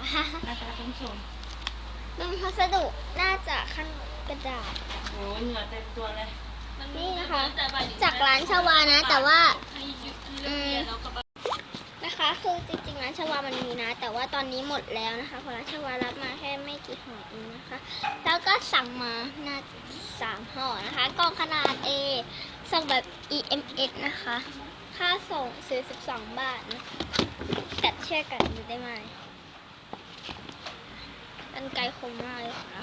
ราคาสูงสูงเป็นพัสดุน่าจะขั้นกระดาษ โอ้ยเหงื่อเต็มตัวเลยนี่นะคะ จากร้านชาวานะ แต่ว่าอืมนะคะ คือจริงๆร้านชาวามันมีนะ แต่ว่าตอนนี้หมดแล้วนะคะเพราะร้านชาวารับมาแค่ไม่กี่ห่อเองนะคะ แล้วก็สั่งมาน่าจะสามห่อนะคะกล่องขนาด A สั่งแบบ EMS นะคะ ค่าส่ง42บาทนะคะกัดเชือกกันดูได้ไหม กันไกลคมมากเลยค่ะ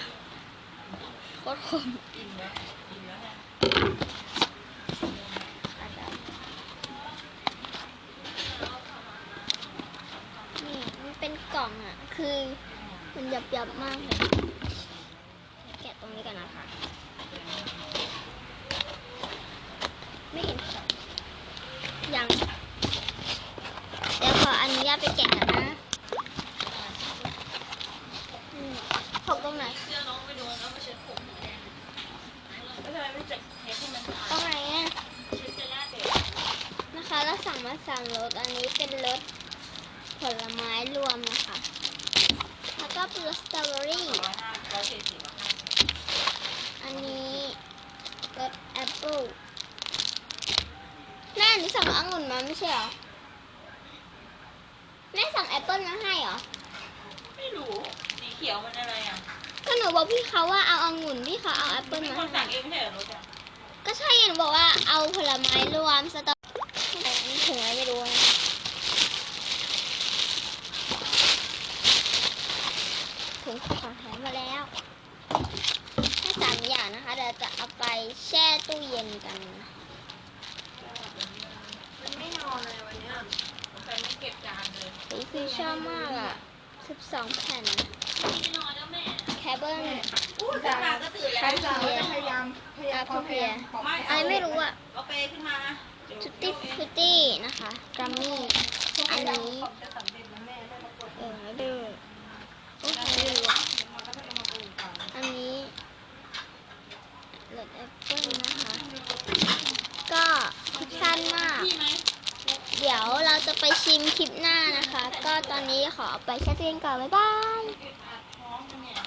โคตรคมอิ่มแล้วอิ่มแล้วเนี่ยอาจจะนี่มันเป็นกล่องอะ คือมันยับยับๆมากเลยแกะตรงนี้กันนะคะ ไม่เห็นยัง เดี๋ยวขออนุญาตไปแกะกันนะอืมพกตรงไหน เสื้อน้องไปโดนแล้วมาเช็ดผมแดงแล้วทำไมไม่จับเทปให้มันสะอา ตรดงไหนอะเช็ดจะหน้าเด็กนะคะแล้วสั่งมาสามรสอันนี้เป็นรสผลไม้รวมนะคะ แล้วก็เป็นรสสตรอเบอรี่ร้อยห้าร้อยสี่สิบอะค่ะอันนี้รสแอปเปิลแม่อันนี้สั่งองุ่นมาไม่ใช่เหรอ แม่สั่งแอปเปิลมาให้เหรอ ไม่รู้ สีเขียวมันอะไรอะก็ห นูบอกพี่เขาว่าเอาองุ่นพี่เขาเอาแอปเปิ้ลมีมาคนสั่งเองไม่ใช่เหรอรถอะก็ใช่หนูบอกว่าเอาผลไม้รวมสตรอแต่อันนี้ถึงอะไรไม่รู้นะถึงของแถมมาแล้วแค่สามอย่างนะคะเดี๋ยวจะเอาไปแช่ตู้เย็นกันมันไม่นอนเลยวันเนี้ยแต่ไม่เก็บจานเลย สีคือชอบมากอะ12แผ่น ไม่นอนแล้วแม่ เบิลอู้ตาก็ตื่นแล้วคาเพียพยายามพยายามคาเพียไม่อะไรไม่รู้อะเอาเปขึ้นมาเดี๋ยวชุตตี้ฟุตตี้นะคะกรัมมี่ อันนี้จะสำเร็จนะแม่แม่มากดเออดูโอ้โหไม่รู้อะมันก็จะมาปรุงกันอันนี้รสแอปเปิ้ลนะคะ ก็สั้นมากพี่ไหมเดี๋ยวเราจะไปชิมคลิปหน้านะคะ ก็ตอนนี้ขอเอาไปแช่ตู้เย็นก่อน บ๊ายบายไ